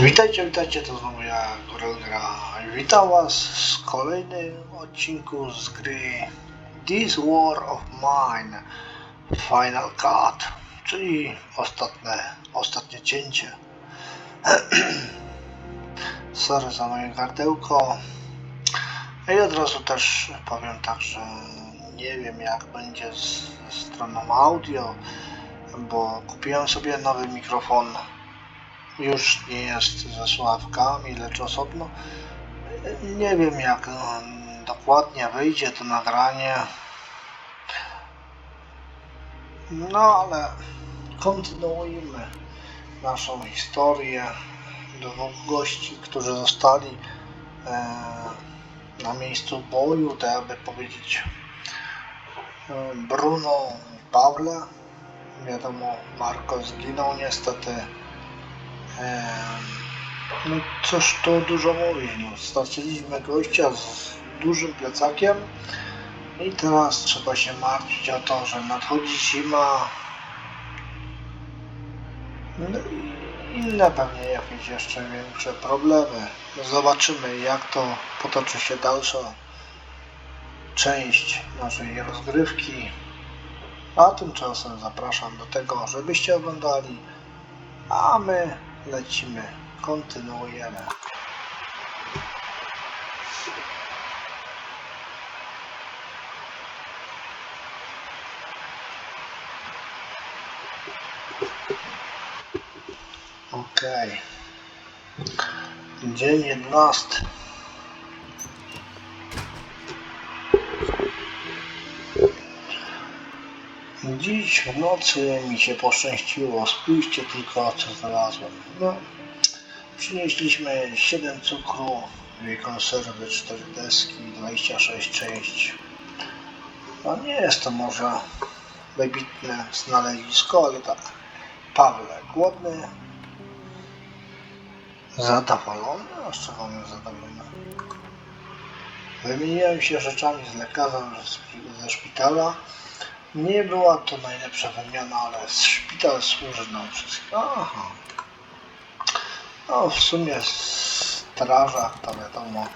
Witajcie, witajcie, to znowu ja, Gorel. Witam was w kolejnym odcinku z gry This War of Mine Final Cut, czyli ostatnie, ostatnie cięcie. Sorry za moje gardełko. I od razu też powiem tak, że nie wiem jak będzie z, ze stroną audio, bo kupiłem sobie nowy mikrofon już nie jest ze słuchawkami, lecz osobno. Nie wiem jak dokładnie wyjdzie to nagranie. No ale kontynuujmy naszą historię dwóch gości, którzy zostali e, na miejscu boju, tak jakby powiedzieć e, Bruno i Pawle. Wiadomo, Marko zginął niestety. No cóż to dużo mówić, no straciliśmy gościa z dużym plecakiem i teraz trzeba się martwić o to, że nadchodzi zima no i inne pewnie jakieś jeszcze większe problemy. Zobaczymy jak to potoczy się dalsza część naszej rozgrywki. A tymczasem zapraszam do tego, żebyście oglądali, a my lecimy, kontynuujemy. Okej. Dzień 11. Dziś w nocy mi się poszczęściło. Spójrzcie tylko, co znalazłem. No, przynieśliśmy 7 cukru, konserwy, 4 deski, 26 części. No nie jest to może wybitne znalezisko, ale tak. Pawle, głodny, zadowolony, a jest zadowolony? Wymieniłem się rzeczami z lekarzem ze szpitala. Nie była to najlepsza wymiana, ale szpital służy nam wszystkim. Aha. No w sumie strażak to wiadomo.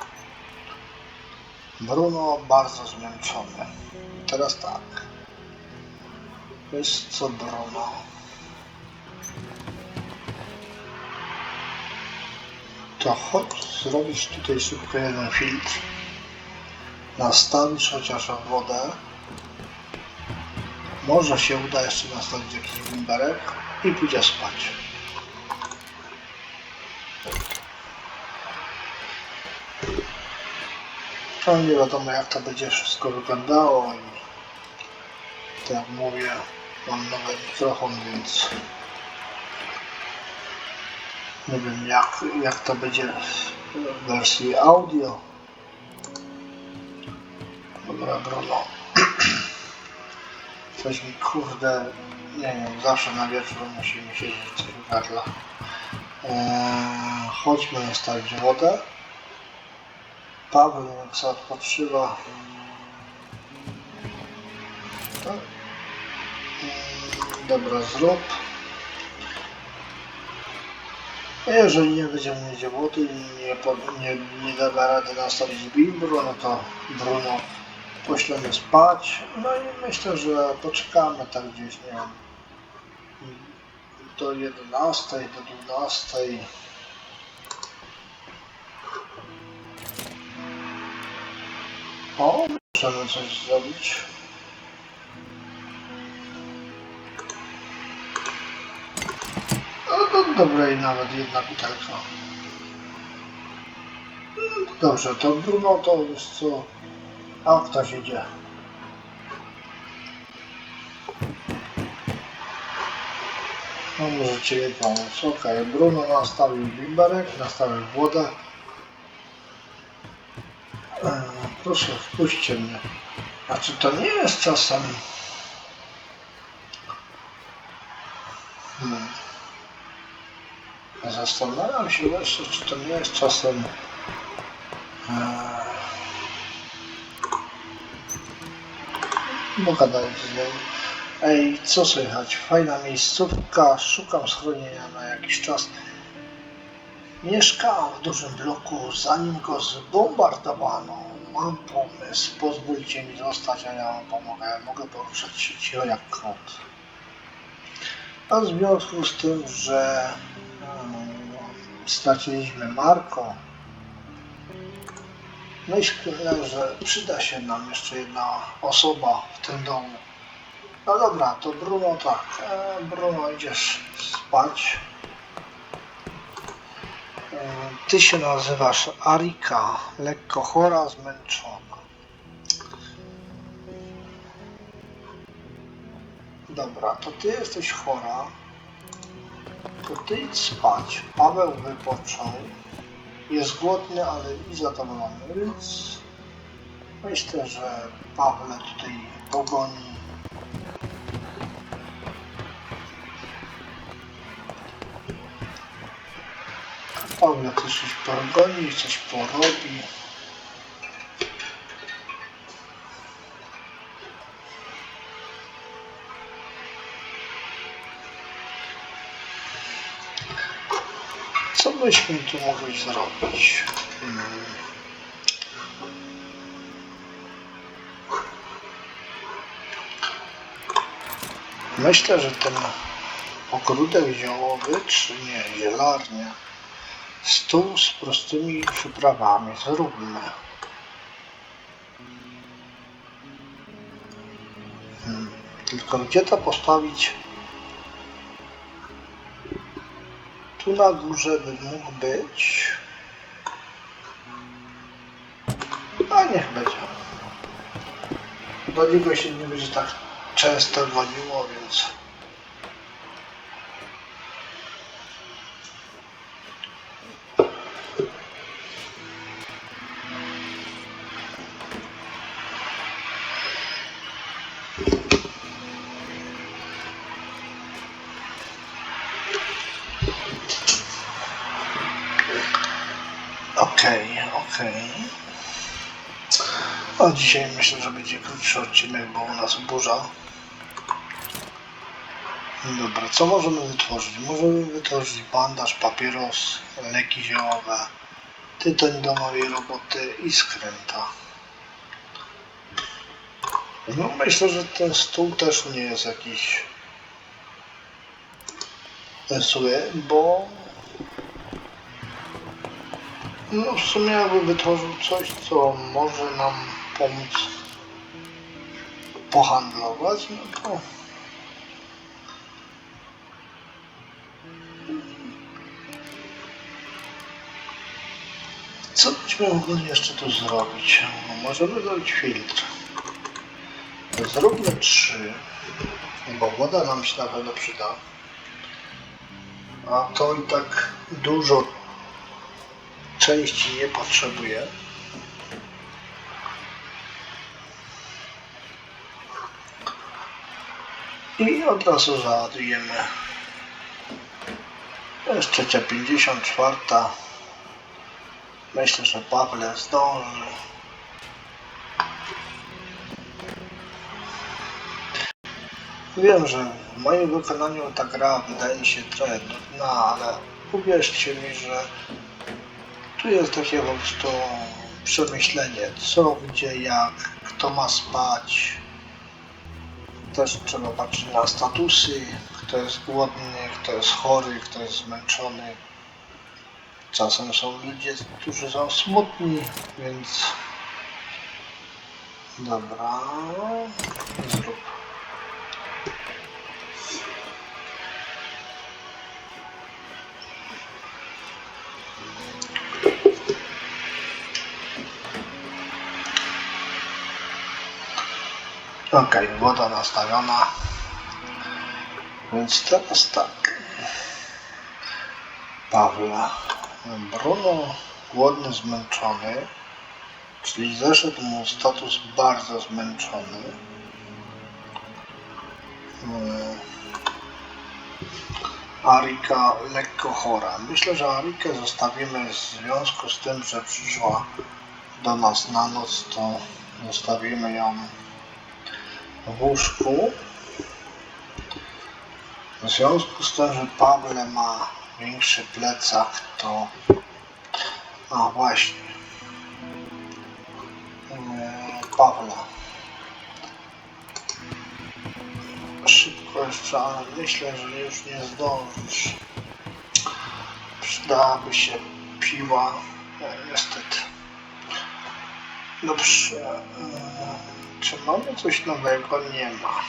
Bruno bardzo zmęczony. Teraz tak. Wiesz co Bruno? To chodź zrobić tutaj szybko jeden filtr. Nastawisz chociaż wodę. Może się uda jeszcze nastawić jakiś bimberek i pójdzie spać. No nie wiadomo jak to będzie wszystko wyglądało i tak jak mówię, mam nowy mikrofon, więc nie wiem jak, jak to będzie w wersji audio. Dobra, Bruno. Coś mi kurde, nie wiem, zawsze na wieczór musi mi się coś w gardle. Eee, chodźmy nastawić wodę. Paweł jak sobie odpoczywa. Tak. Mm, Dobra, zrób. Jeżeli nie będziemy mieć wody i nie, nie, nie da rady nastawić bimbru, no to Bruno poślemy spać. No i myślę, że poczekamy tak gdzieś, nie wiem, do 11, do 12. O, możemy coś zrobić. No, no dobra i nawet jedna butelka. No, Dobrze, to Bruno to jest co... A ktoś idzie. No możecie jej pomóc. Okej, Bruno nastawił bimberek, nastawił wodę. E, proszę, wpuśćcie mnie. A czy to nie jest czasem... Hmm. Zastanawiam się jeszcze, czy to nie jest czasem... E, Pogadajcie z nim. Ej, co słychać? Fajna miejscówka, szukam schronienia na jakiś czas. Mieszkam w dużym bloku, zanim go zbombardowano. Mam pomysł, pozwólcie mi zostać, a ja wam pomogę. Mogę poruszać się cicho jak kot. A w związku z tym, że mm, straciliśmy Marko, myślę, że przyda się nam jeszcze jedna osoba w tym domu. No dobra, to Bruno tak. E, Bruno, idziesz spać. E, Ty się nazywasz Arika, lekko chora, zmęczona. Dobra, to ty jesteś chora. To ty idź spać. Paweł wypoczął. Jest głodny, ale i zadowolony, więc myślę, że Pawle tutaj pogoni Paweł też coś pogoni, coś porobi. Co byśmy tu mogli zrobić? Hmm. Myślę, że ten ogródek ziołowy, czy nie, zielarnia, stół z prostymi przyprawami, zróbmy. Hmm. Tylko gdzie to postawić? Tu na górze by mógł być. A niech będzie. Do niego się nie będzie tak często goniło, więc. Dzisiaj myślę, że będzie krótszy odcinek, bo u nas burza. Dobra, co możemy wytworzyć? Możemy wytworzyć bandaż, papieros, leki ziołowe, tytoń do mojej roboty i skręta. No myślę, że ten stół też nie jest jakiś zły, bo no w sumie jakby wytworzył coś, co może nam pomóc pohandlować, no to co byśmy mogli jeszcze tu zrobić? No, możemy zrobić filtr. Zróbmy trzy, bo woda nam się na pewno przyda. A to i tak dużo części nie potrzebuję. I od razu załadujemy. To jest trzecia 54. Myślę, że Pawle zdąży. Wiem, że w moim wykonaniu ta gra wydaje się trochę nudna, ale uwierzcie mi, że tu jest takie po prostu przemyślenie, co, gdzie, jak, kto ma spać. Też trzeba patrzeć na statusy, kto jest głodny, kto jest chory, kto jest zmęczony. Czasem są ludzie, którzy są smutni, więc... Dobra, zrób. Ok, woda nastawiona. Więc teraz tak. Pawła. Bruno głodny, zmęczony. Czyli zeszedł mu status bardzo zmęczony. Hmm. Arika lekko chora. Myślę, że Arikę zostawimy w związku z tym, że przyszła do nas na noc, to zostawimy ją w łóżku. W związku z tym, że Pawle ma większy plecak to... A właśnie. Eee, Pawła. Szybko jeszcze, ale myślę, że już nie zdążysz. Przydałaby się piła. E, niestety. Dobrze. Czy mamy coś nowego? Nie ma.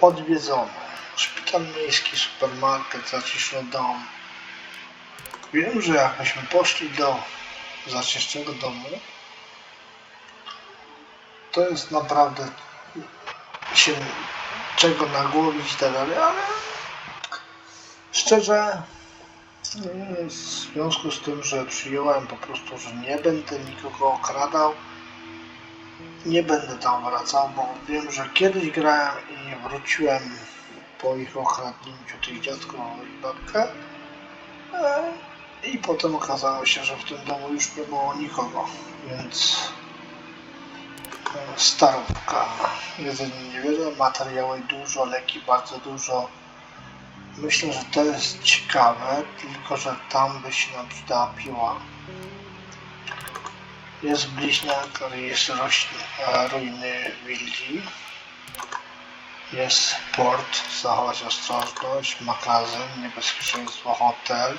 Odwiedzony. Szpital miejski, supermarket, zaciszny dom. Wiem, że jakbyśmy poszli do zacisznego domu, to jest naprawdę się czego nagłowić i tak dalej, ale szczerze mm, w związku z tym, że przyjąłem po prostu, że nie będę nikogo okradał, nie będę tam wracał, bo wiem, że kiedyś grałem i wróciłem po ich okradnięciu tych dziadków i babkę e, i potem okazało się, że w tym domu już nie było nikogo, więc e, starówka, jedzenie niewiele, materiały dużo, leki bardzo dużo. Myślę, że to jest ciekawe, tylko że tam by się nam przydała piła. Jest bliźniak, jest rośl, e, ruiny willi. Jest port, zachować ostrożność, magazyn, niebezpieczeństwo, hotel,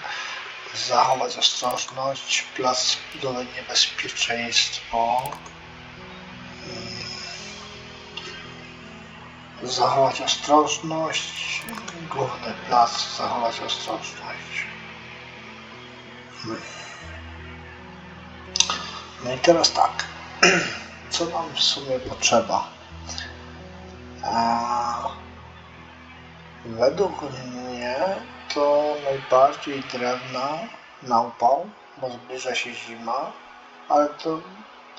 zachować ostrożność, plac budowy, niebezpieczeństwo. Mm. Zachować ostrożność, główny plac, zachować ostrożność. Hmm. No i teraz tak, co nam w sumie potrzeba? A według mnie to najbardziej drewna na upał, bo zbliża się zima, ale to,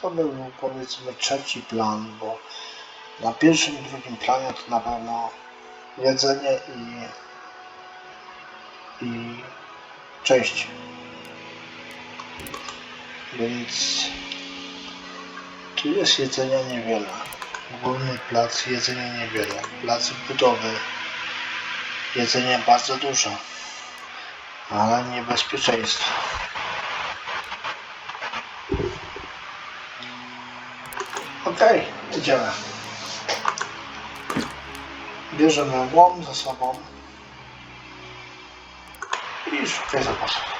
to by był powiedzmy trzeci plan, bo na pierwszym i drugim planie to na pewno jedzenie i, i części. Więc tu jest jedzenia niewiele. Główny plac jedzenia niewiele. Plac budowy jedzenia bardzo dużo. Ale niebezpieczeństwo. Okej, idziemy. Bierzemy łom ze sobą i szukaj zapasów.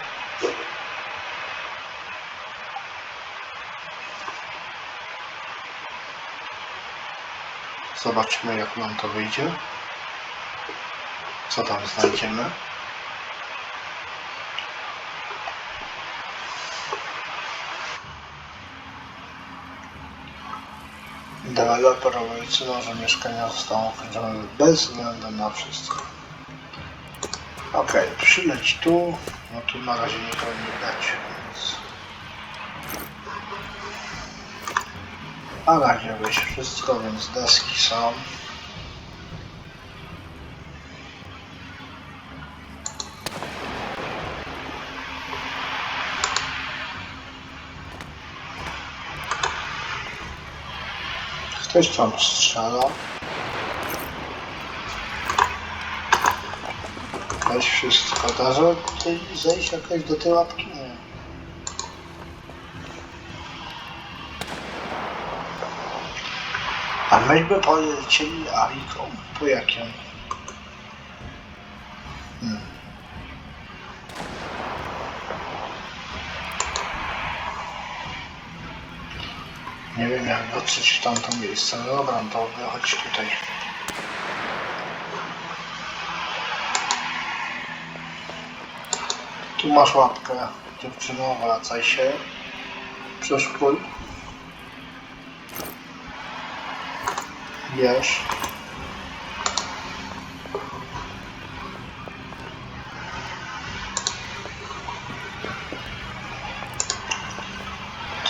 Zobaczmy jak nam to wyjdzie. Co tam znajdziemy. Deweloper obiecywał, że mieszkania zostaną ukończone bez względu na wszystko. Ok, przyleć tu. No tu na razie nie widać, więc... Na razie weź wszystko, więc deski są. Ktoś tam strzela. Weź wszystko. Da tutaj zejść jakoś do tej łapki? A myśmy polecieli Ariką? Po jakim? Hmm. Nie wiem jak dotrzeć w tamto miejsce. No dobra, to wychodź tutaj. Tu masz łapkę. Dziewczyno, wracaj się. Przeszkód. Bierz.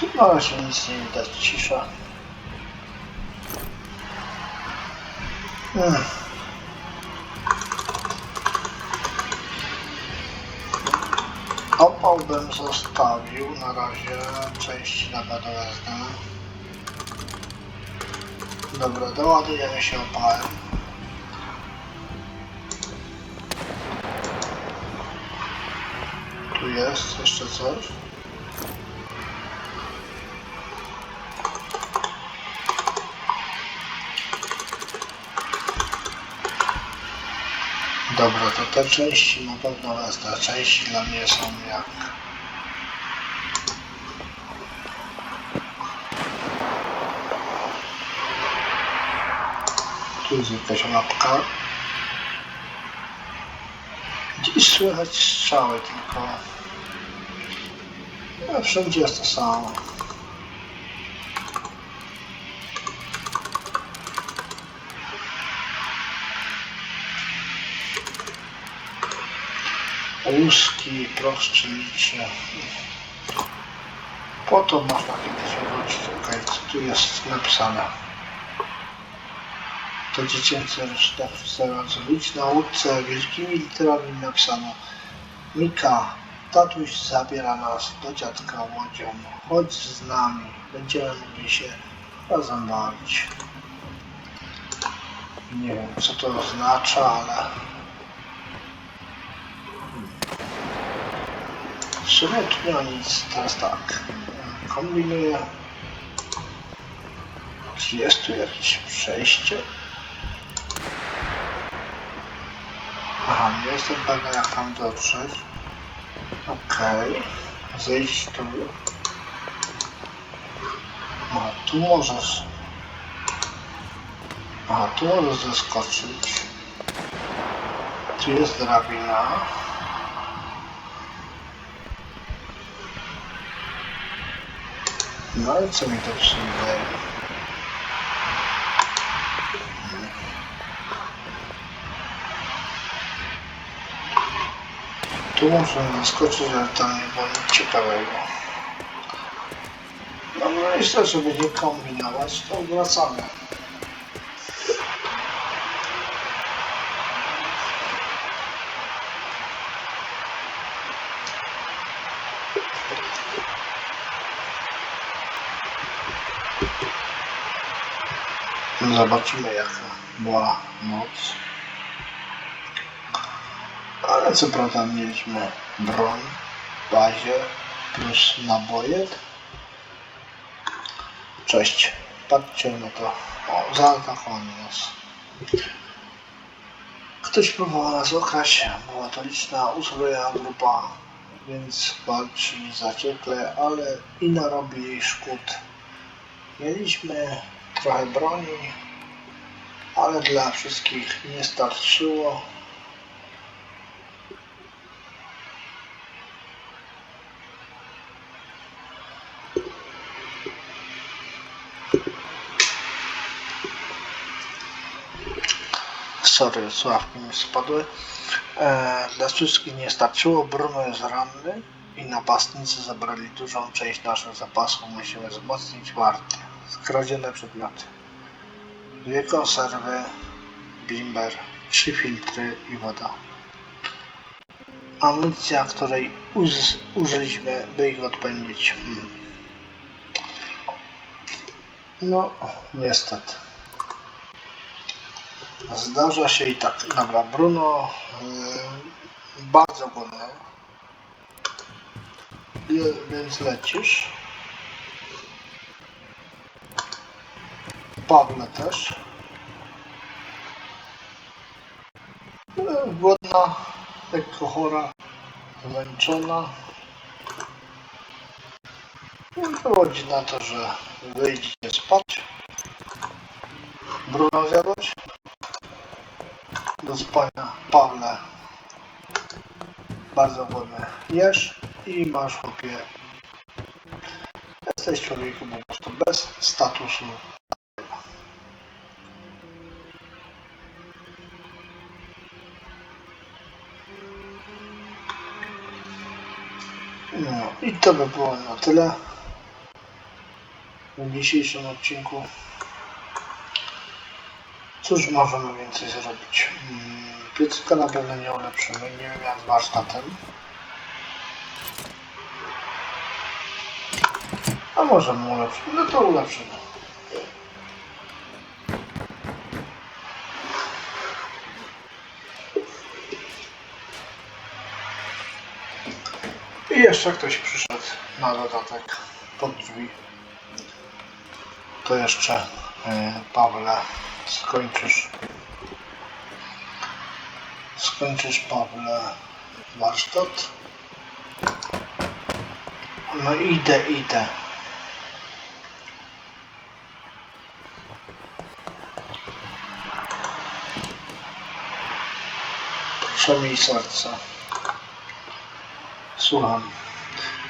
Tu razie nic nie widać, cisza. Hmm. Opał bym zostawił na razie, części na wezmę. Dobra, doładujemy się opałem. Tu jest jeszcze coś. Dobra, to te części na pewno wezmę. Części dla mnie są jak... Tu jest jakaś mapka. Gdzieś słychać strzały tylko. No, wszędzie jest to samo. Łuski, proszczylicie. Po to można kiedyś wrócić. Co tu jest napisane? To dziecięce reszta zrobić. Na łódce wielkimi literami napisano Mika, tatuś zabiera nas do dziadka łodzią. Chodź z nami, będziemy mogli się razem bawić. Nie wiem co to oznacza, ale w sumie tu nie ma nic. Teraz tak, kombinuję. Czy jest tu jakieś przejście? Aha, jestem pewien jak tam dotrzeć. Okej. Zejść tu. No, tu możesz. Aha, tu możesz zeskoczyć. Tu jest drabina. No i co mi to przyjdzie? Tu muszę zaskoczyć, ale tam nie było nic ciekawego. No myślę, żeby nie kombinować, to wracamy. Zobaczymy jaka była noc. Co prawda mieliśmy broń bazie plus naboje. Cześć. Patrzcie na to. O, nas. Ktoś próbował nas okraść. Była to liczna, uzbrojona grupa, więc walczyli zaciekle, ale i narobili szkód. Mieliśmy trochę broni, ale dla wszystkich nie starczyło. Sorry, sławki mi spadły. E, dla wszystkich nie starczyło. Bruno jest ranny i napastnicy zabrali dużą część naszych zapasów. Musimy wzmocnić warty. Skradzione przedmioty. Dwie konserwy, bimber, trzy filtry i woda. Amunicja, której uz- użyliśmy, by ich odpędzić. Hmm. No, niestety. Zdarza się i tak. Dobra, Bruno yy, bardzo. Je- Więc lecisz. Pawle też. Yy, Głodna, lekko chora, zmęczona. I Wychodzi na to, że wyjdziecie spać. Bruno zjadłeś? Do spania. Pawle, bardzo głodny. Jesz i masz chłopie. Jesteś człowiekiem po prostu bez statusu. No i to by było na tyle w dzisiejszym odcinku. Cóż możemy więcej zrobić? Mm, Piecyka na pewno nie ulepszymy, nie wiem jak z warsztatem. A możemy ulepszyć, no to ulepszymy. I jeszcze ktoś przyszedł na dodatek pod drzwi. To jeszcze y, Pawle skończysz. Skończysz Pawle warsztat. No idę, idę. Proszę mi serce. Słucham.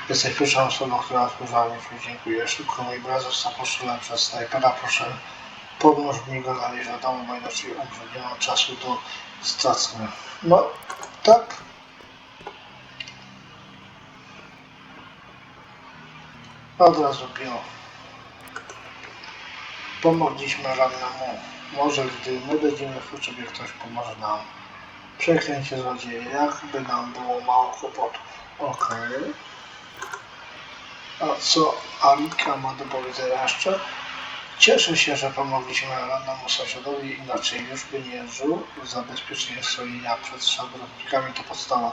Jesteś pierwszą osobą, która odpowiedziała mi. Dziękuję. Szybko mój brat został postrzelony przez snajpera. Proszę pomóż mi go znaleźć do domu, bo inaczej umrze. Nie mam czasu do stracenia. No, tak. Od razu bił. Pomogliśmy rannemu. Może gdy my będziemy w potrzebie, ktoś pomoże nam. Przeklęcie złodzieje, jakby nam było mało kłopotów. Okej. A co Alika ma do powiedzenia jeszcze? Cieszę się, że pomogliśmy rannemu sąsiadowi, inaczej już by nie żył. Zabezpieczenie schronienia przed szabrotnikami to podstawa.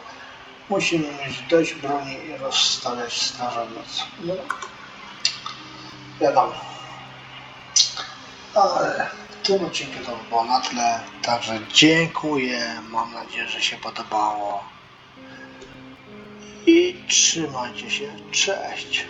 Musimy mieć dość broni i rozstawiać nocy. No, wiadomo. Ale w tym odcinku to by było na tyle. Także dziękuję. Mam nadzieję, że się podobało. I trzymajcie się. Cześć.